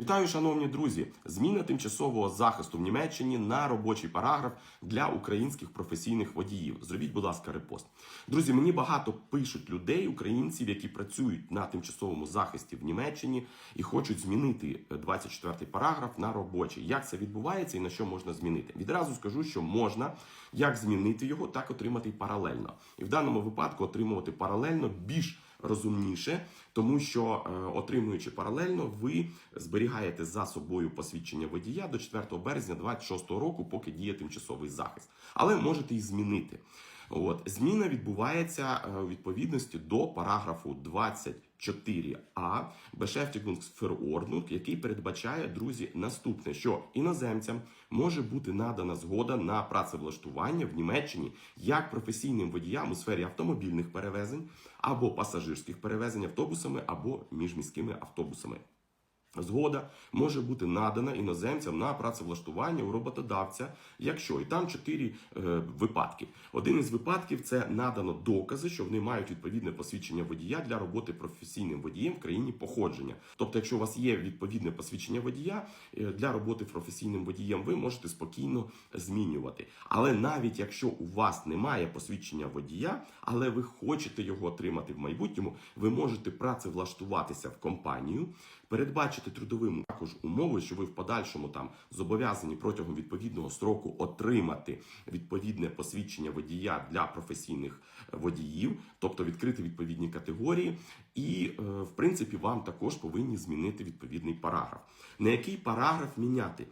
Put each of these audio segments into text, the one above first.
Вітаю, шановні друзі! Зміна тимчасового захисту в Німеччині на робочий параграф для українських професійних водіїв. Зробіть, будь ласка, репост. Друзі, мені багато пишуть людей, українців, які працюють на тимчасовому захисті в Німеччині і хочуть змінити 24-й параграф на робочий. Як це відбувається і на що можна змінити? Відразу скажу, що можна як змінити його, так отримати паралельно. І в даному випадку отримувати паралельно більш розумніше, тому що е, отримуючи паралельно, ви зберігаєте за собою посвідчення водія до 4 березня 26 року, поки діє тимчасовий захист. Але можете і змінити. От зміна відбувається е, у відповідності до параграфу 24а Beschäftigungsverordnung, який передбачає друзі наступне, що іноземцям може бути надана згода на працевлаштування в Німеччині як професійним водіям у сфері автомобільних перевезень або пасажирських перевезень автобусами або міжміськими автобусами. Згода може бути надана іноземцям на працевлаштування у роботодавця, якщо і там чотири е, випадки. Один із випадків це надано докази, що вони мають відповідне посвідчення водія для роботи професійним водієм в країні походження. Тобто, якщо у вас є відповідне посвідчення водія е, для роботи професійним водієм, ви можете спокійно змінювати. Але навіть якщо у вас немає посвідчення водія, але ви хочете його отримати в майбутньому, ви можете працевлаштуватися в компанію, передбачити трудовим також умови, що ви в подальшому там зобов'язані протягом відповідного строку отримати відповідне посвідчення водія для професійних водіїв, тобто відкрити відповідні категорії, і е, в принципі вам також повинні змінити відповідний параграф. На який параграф міняти?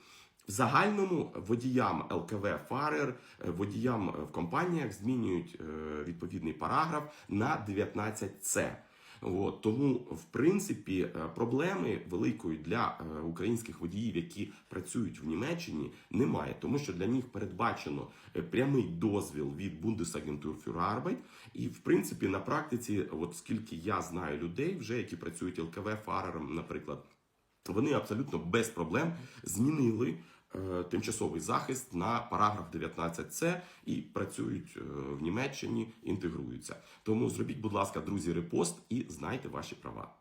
В загальному водіям ЛКВ Фарер, е, водіям в компаніях змінюють е, відповідний параграф на 19С. От, тому, в принципі, е, проблеми великої для е, українських водіїв, які працюють в Німеччині, немає, тому що для них передбачено е, прямий дозвіл від Bundesagentur für Arbeit. І, в принципі, на практиці, от скільки я знаю людей, вже які працюють ЛКВ фарером, наприклад, вони абсолютно без проблем змінили Е, тимчасовий захист на параграф 19С і працюють е, в Німеччині, інтегруються. Тому зробіть, будь ласка, друзі, репост і знайте ваші права.